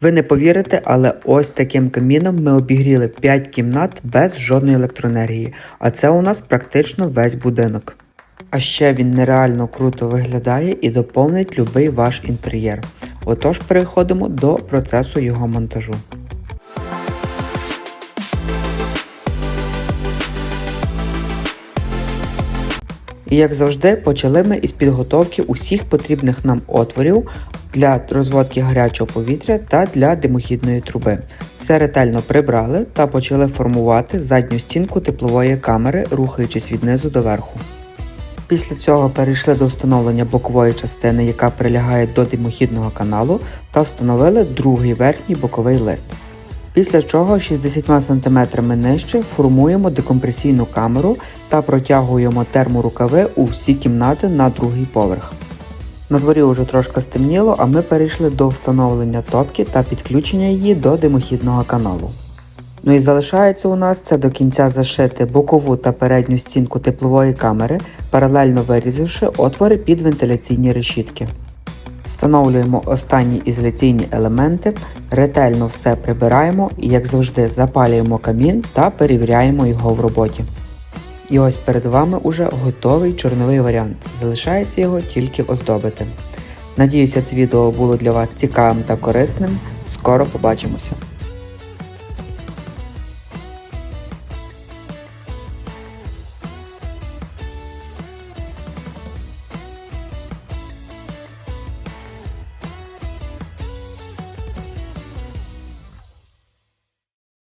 Ви не повірите, але ось таким каміном ми обігріли 5 кімнат без жодної електроенергії, а це у нас практично весь будинок. А ще він нереально круто виглядає і доповнить любий ваш інтер'єр. Отож, переходимо до процесу його монтажу. І як завжди, почали ми із підготовки усіх потрібних нам отворів для розводки гарячого повітря та для димохідної труби. Все ретельно прибрали та почали формувати задню стінку теплової камери, рухаючись від низу до верху. Після цього перейшли до встановлення бокової частини, яка прилягає до димохідного каналу, та встановили другий верхній боковий лист. Після чого 60 см нижче формуємо декомпресійну камеру та протягуємо терморукави у всі кімнати на другий поверх. На дворі вже трошки стемніло, а ми перейшли до встановлення топки та підключення її до димохідного каналу. Ну і залишається у нас це до кінця зашити бокову та передню стінку теплової камери, паралельно вирізавши отвори під вентиляційні решітки. Встановлюємо останні ізоляційні елементи, ретельно все прибираємо і, як завжди, запалюємо камін та перевіряємо його в роботі. І ось перед вами уже готовий чорновий варіант. Залишається його тільки оздобити. Надіюся, це відео було для вас цікавим та корисним. Скоро побачимося!